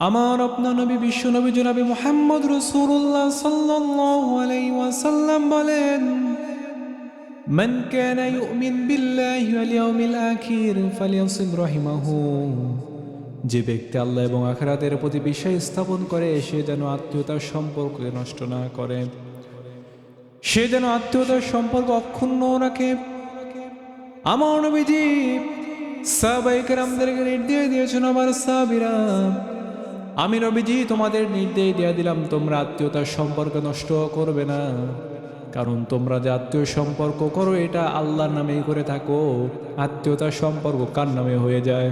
আমার আপনার নবী বিশ্ব নবী জনাবি মোহাম্মদ রসুল্লাহ সাল্লাল্লাহু আলাইহি ওয়াসাল্লাম বলেন من كان يؤمن بالله واليوم الآخر فليصل رحمه যে ব্যক্তি আল্লাহ এবং আখরাতের প্রতি বিশ্বাস স্থাপন করে সে যেন আত্মীয়তার সম্পর্ককে নষ্ট না করে সে যেন আত্মীয়তার সম্পর্ক অক্ষুণ্ণ রাখে আমার নবীজি সাহাবাইকার আমাদেরকে নির্দেশ দিয়েছেন আমার সাবিরা আমি নবীজি, তোমাদের নির্দেশ দেয়া দিলাম, তোমরা আত্মীয়তার সম্পর্ক নষ্ট করবে না। কারণ তোমরা যে আত্মীয় সম্পর্ক করো, এটা আল্লাহর নামেই করে থাকো। আত্মীয়তার সম্পর্ক কার নামে হয়ে যায়?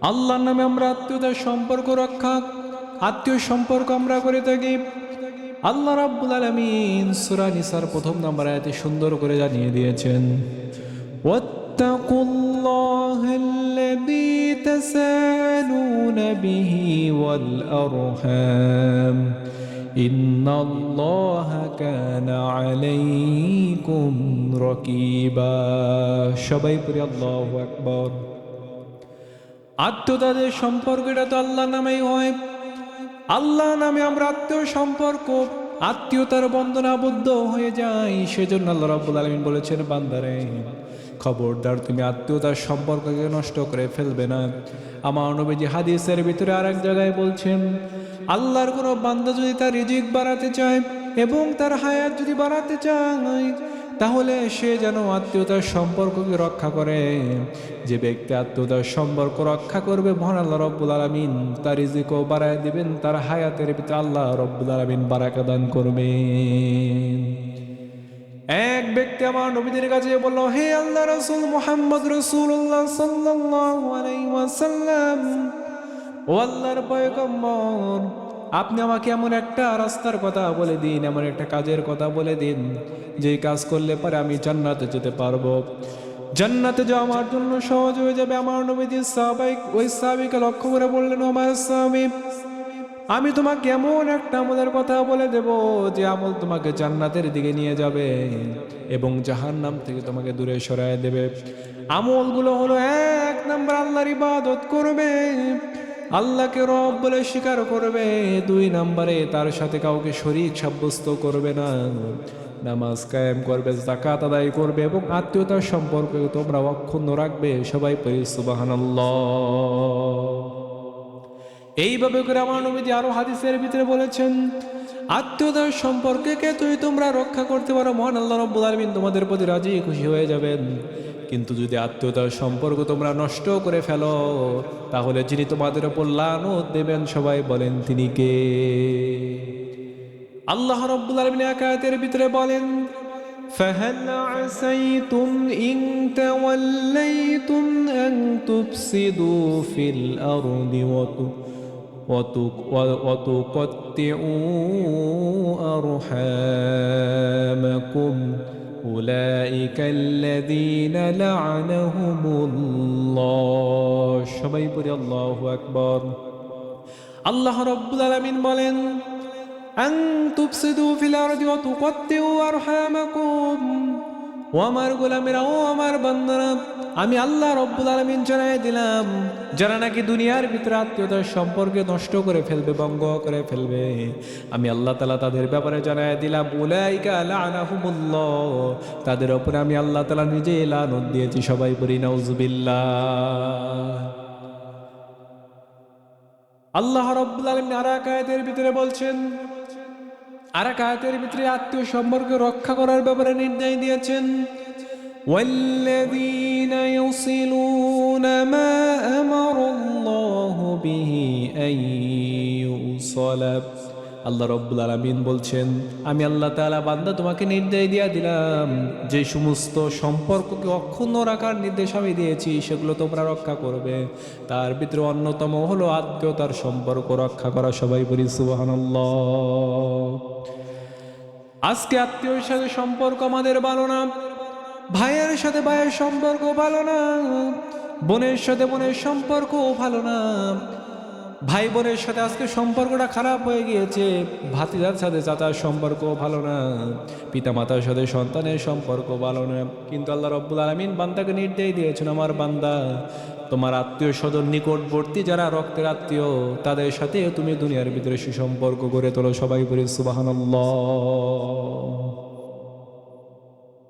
আল্লাহর নামে আমরা আত্মীয়তার সম্পর্ক রক্ষা, আত্মীয় সম্পর্ক আমরা করে থাকি। আল্লাহ রাব্বুল আলামিন সূরা নিসার প্রথম নম্বর আয়াতে সুন্দর করে জানিয়ে দিয়েছেন ওয়াত্তাকুল্লাহাল্লাযী তাসা به والأرحام إن الله كان عليكم رقيبا সবাই পড়ি আল্লাহু আকবার আত্মীয়তাদের সম্পর্ক এটা তো আল্লাহ নামেই হয় আল্লাহ নামে আমরা আত্মীয় সম্পর্ক আত্মীয়তার বন্ধনে আবদ্ধ হয়ে যাই সেজন্য আল্লাহ রাব্বুল আলামিন বলেছেন বান্দারে খবরদার তুমি আত্মীয়তার সম্পর্ককে নষ্ট করে ফেলবে না। আমার নবীজি হাদিসের ভিতরে আর এক জায়গায় বলছেন, আল্লাহর কোনো বান্দা যদি তার রিজিক বাড়াতে চায় এবং তার হায়াত যদি বাড়াতে চায়, তাহলে সে যেন আত্মীয়তার সম্পর্ককে রক্ষা করে। যে ব্যক্তি আত্মীয়তার সম্পর্ক রক্ষা করবে, মহান আল্লাহ রব্বুল আলমিন তার রিজিকও বাড়ায় দিবেন, তার হায়াতের ভিতরে আল্লাহ রব্বুল আলমিন বারাকা দান করবেন। এক ব্যক্তি আমার নবীদের কাছে বলল, হে আল্লাহ রসুল মোহাম্মদ রসুল্লাহ ওয়াসাল্লাম, ও আল্লাহর পয়গম্বর, আপনি আমাকে এমন একটা রাস্তার কথা বলে দিন, এমন একটা কাজের কথা বলে দিন যে কাজ করলে পরে আমি জান্নাতে যেতে পারব। জান্নাতে যাওয়া আমার জন্য সহজ হয়ে যাবে। আমার নবীজি সাহাবাইক ওই সাহাবিকে লক্ষ্য করে বললেন, "ও আমার স্বামী আমি তোমাকে এমন একটা আমলের কথা বলে দেব যে আমল তোমাকে জান্নাতের দিকে নিয়ে যাবে এবং জাহান নাম থেকে তোমাকে দূরে সরায় দেবে। আমলগুলো হলো এক নাম্বার আল্লাহর ইবাদত করবে, আল্লাহকে রব বলে স্বীকার করবে, দুই নাম্বারে তার সাথে কাউকে শরীক সাব্যস্ত করবে না। নামাজ কায়েম করবে জাকাত আদায় করবে এবং আত্মীয়তার সম্পর্কে তোমরা অক্ষুণ্ণ রাখবে সবাই পরি সুবাহানাল্লাহ। এইভাবে করে আমার নবীজি আরো হাদিসের ভিতরে বলেছেন আত্মীয়তার সম্পর্কে তুই তোমরা রক্ষা করতে পারো মহান আল্লাহ রব্বুল আলমিন তোমাদের প্রতি রাজি খুশি হয়ে যাবেন কিন্তু যদি আত্মীয়তার সম্পর্ক তোমরা নষ্ট করে ফেলো তাহলে যিনি তোমাদের ওপর লানত দেবেন সবাই বলেন তিনি কে আল্লাহ রব্বুল আলমিন একায়তের ভিতরে বলেন فهل عسيتم إن توليتم أن تفسدوا في الأرض وت- وتق- وتقطعوا أرحامكم أولئك الذين لعنهم الله সবাই পড়ি আল্লাহু আকবার আল্লাহ রব্বুল আলামিন বলেন আন তুফসিদু ফিল আরদি ওয়া তুকাত্তিউ আরহামাকুম ও আমার গোলামেরা, ও আমার বান্দারা আমি আল্লাহ রব্বুল আলামিন জানাই দিলাম, যারা নাকি দুনিয়ার ভিতরে আত্মীয়তার সম্পর্কে নষ্ট করে ফেলবে, ভঙ্গ করে ফেলবে। আমি আল্লাহ তালা তাদের ব্যাপারে জানাই দিলাম তাদের ওপরে আমি আল্লাহ তালা নিজে লানত দিয়েছি, সবাই পড়ি, নাউজুবিল্লাহ। আল্লাহ রব্বুল আলমিন আর ভিতরে বলছেন আর এক আয়াতের ভিতরে আত্মীয় সম্পর্ক রক্ষা করার ব্যাপারে নির্দেশ দিয়েছেন والذين يصلون ما أمر الله به أن يوصل আল্লাহ রব্বুল আলমিন বলছেন, আমি আল্লাহ তাআলা বান্দা তোমাকে নির্দেশ দিয়া দিলাম, যে সমস্ত সম্পর্ককে অক্ষুণ্ণ রাখার নির্দেশ আমি দিয়েছি, সেগুলো তোমরা রক্ষা করবে। তার ভিতরে অন্যতম হলো আত্মীয়তার সম্পর্ক রক্ষা করা, সবাই বলি সুবহানাল্লাহ। আজকে আত্মীয়র সাথে সম্পর্ক আমাদের ভালো না, ভাইয়ের সাথে ভাইয়ের সম্পর্ক ভালো না, বোনের সাথে বোনের সম্পর্ক ভালো না ভাই বোনের সাথে আজকে সম্পর্কটা খারাপ হয়ে গিয়েছে। ভাতিজার সাথে চাচার সম্পর্ক ভালো না পিতা মাতার সাথে সন্তানের সম্পর্ক ভালো না। কিন্তু আল্লাহ রব্বুল আলমিন বান্দাকে নির্দেশ দিয়েছেন, আমার বান্দা, তোমার আত্মীয় স্বজন নিকটবর্তী যারা রক্তের আত্মীয়, তাদের সাথে তুমি দুনিয়ার ভিতরে সুসম্পর্ক গড়ে তোলো। সবাই বলে সুবাহান